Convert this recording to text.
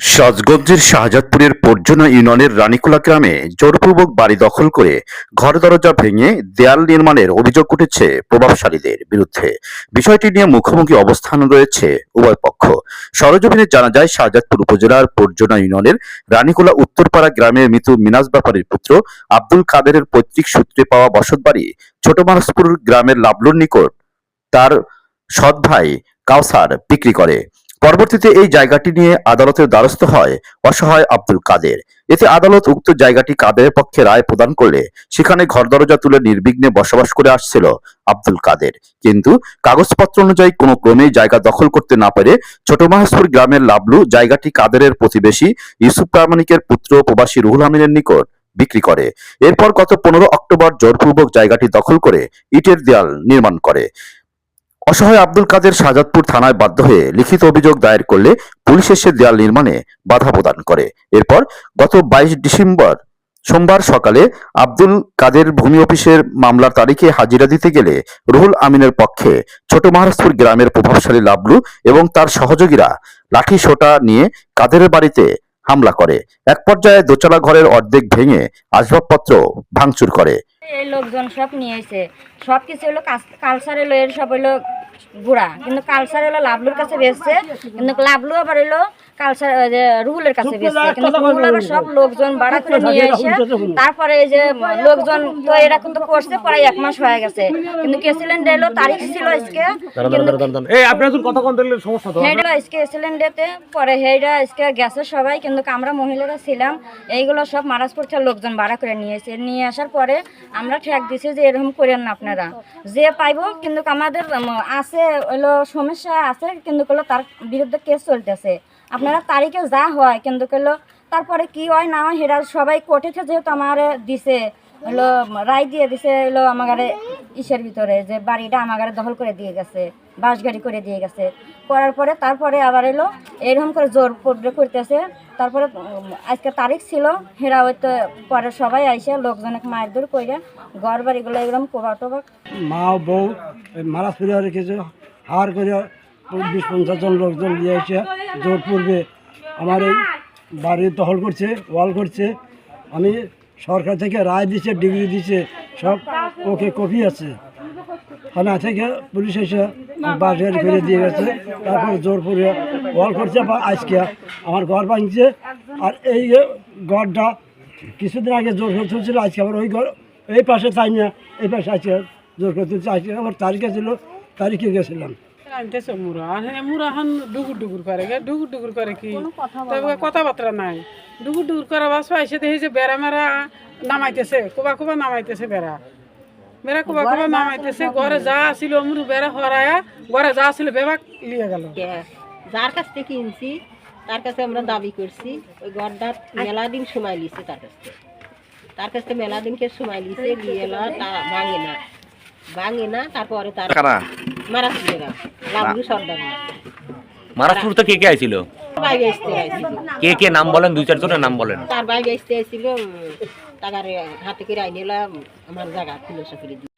সাজগঞ্জের শাহজাদপুরের পর্যনা ইউনিয়নের রানীকুলা গ্রামে জোরপূর্বক বাড়ি দখল করে ঘর দরজা ভেঙে দেয়াল নির্মাণের অভিযোগ উঠেছে প্রভাবশালীদের বিরুদ্ধে। বিষয়টি নিয়ে মুখোমুখি অবস্থান রয়েছে উভয় পক্ষ। সরজমিনে জানা যায়, শাহজাদপুর উপজেলার পর্যনা ইউনিয়নের রানীকুলা উত্তরপাড়া গ্রামের মৃত মিনাজ ব্যাপারীর পুত্র আব্দুল কাদেরের পৈতৃক সূত্রে পাওয়া বসতবাড়ি ছোট মানসপুর গ্রামের লাবলুর নিকট তার সৎ ভাই কাউসার বিক্রি করে। পরবর্তীতে এই জায়গাটি নিয়ে আদালতের দ্বারস্থ হয় অসহায় আব্দুল কাদের। এতে আদালত উক্ত জায়গাটি কাদেরের পক্ষে রায় প্রদান করলে সেখানে ঘর দরজা তুলে নির্বিঘ্নে বসবাস করে আসছিল আব্দুল কাদের। কিন্তু কাগজপত্র অনুযায়ী কোনো ক্রমেই জায়গা দখল করতে না পেরে ছোট মাহাজপুর গ্রামের লাবলু জায়গাটি কাদেরের প্রতিবেশী ইউসুফ প্রামাণিকের পুত্র প্রবাসী রুহুল আমিনের নিকট বিক্রি করে। এরপর গত পনেরো অক্টোবর জোরপূর্বক জায়গাটি দখল করে ইটের দেয়াল নির্মাণ করে। অসহায় আব্দুল কাদের শাহজাদপুর থানায় বাধ্য হয়ে লিখিত অভিযোগ দায়ের করলে পুলিশ এসে দেয়াল নির্মাণে বাধা প্রদান করে। এরপর গত বাইশ ডিসেম্বর সোমবার সকালে আব্দুল কাদের ভূমি অফিসের মামলার তারিখে হাজিরা দিতে গেলে রুহুল আমিনের পক্ষে ছোট মহারাজপুর গ্রামের প্রভাবশালী লাবলু এবং তার সহযোগীরা লাঠি সোটা নিয়ে কাদেরের বাড়িতে হামলা করে। এক পর্যায়ে দোতলা ঘরের অর্ধেক ভেঙে আসবাবপত্র ভাঙচুর করে। এই লোকজন সব নিয়ে এসে সব কিছু হলো কালচার এলো এর সব হলো বুড়া কিন্তু কালচার এলো লাভলুর কাছে বেচছে কিন্তু লাভলু আবার এলো কালচার যে রুহুলের কাছে কিন্তু রুহুল আবার সব লোকজন ভাড়া করে নিয়ে এসে তারপরে এই যে লোকজন তো এরা কিন্তু করছে প্রায় এক মাস হয়ে গেছে। কিন্তু কেসিলেন্ড এলো তারিখ ছিল আজকে। এই আপনি এখন কথা সমস্যা তো। হেডা আজকে সিলিন্ডারতে পরে হেডা আজকে গেছে সবাই কিন্তু আমরা মহিলারা ছিলাম। এইগুলো সব মারাজপুর থেকে লোকজন ভাড়া করে নিয়েছে নিয়ে আসার পরে আমরা ঠেক দিছি যে এরকম করেন না আপনারা। যে পাইবো কিন্তু আমাদের উম, আছে হলো সমস্যা আছে, কিন্তু হলো তার বিরুদ্ধে কেস চলতেছে। আপনারা তারিখে যা হয়, কিন্তু হলো তারপরে কি হয়, না হয় হেরা সবাই কোর্টেতে যেহেতু আমার দিছে হলো রায় দিয়ে দিছে হলো আমাগারে ইসের ভিতরে যে বাড়িটা আমাগারে দখল করে দিয়ে গেছে বাস গাড়ি করে দিয়ে গেছে। করার পরে তারপরে আবার এলো এরকম করে জোর করতেছে তারপরে আজকে তারিখ ছিল, হেরা হয়তো পরে সবাই আইসে, লোকজনকে মায়ের দূর করে ঘর বাড়িগুলো এরকম কোবা টোবা মা, বউ মারা ফিরে রেখেছে হার করে বিশ পঞ্চাশ জন লোকজন নিয়ে এসে জোর পূর্বে আমার এই বাড়ি দখল করছে, ওয়াল করছে। আমি সরকার থেকে রায় দিছে, ডিগ্রি দিছে, সব ওকে কপি আছে। থানা থেকে পুলিশ এসে গাড়ি করে দিয়ে গেছে, তারপরে জোর পূর্বে ওয়াল করছে বা আজকে আমার ঘর ভাঙছে। আর এই ঘরটা কিছুদিন আগে জোর করে তুলছিল আজকে আবার ওই ঘর এই পাশে চাই না এই পাশে আজকে জোর করে তুলছে। আজকে আমার তারিখে ছিল তারিখে গেছিলাম। আনতেছে মুরা আর হ্যাঁ মুরা হান ডুগুর ডুগুর করে গে। ডুগুর ডুগুর করে কি? তবে কথাবার্তা নাই। ডুগুর ডুগুর করে বাস পাইছে দেখি যে বেড়া মেরা নামাইতেছে কোবা কোবা নামাইতেছে বেড়া। বেড়া কোবা কোবা নামাইতেছে ঘরে যা আসিল বেড়া হরায়া ঘরে যা আসিল বেবাক লিয়ে গেল। যার কাছ থেকে কিনছি তার কাছে আমরা দাবি করছি ওই ঘরটা মেলা দিন সময় লিছে তার কাছ থেকে। তার কাছ থেকে মেলা দিনকে সময় লিছে গিয়ে এলো, ভাঙে না। ভাঙে না তারপরে তার কারা? মারা ছিল লাভলু সর্দার তো কে কে আইছিল? কে কে নাম বলেন দুই চারজনের নাম বলেন। তার বাইরে আসতে আসছিল তার হাতে করে আইনে আমার জায়গা খুলে সফরে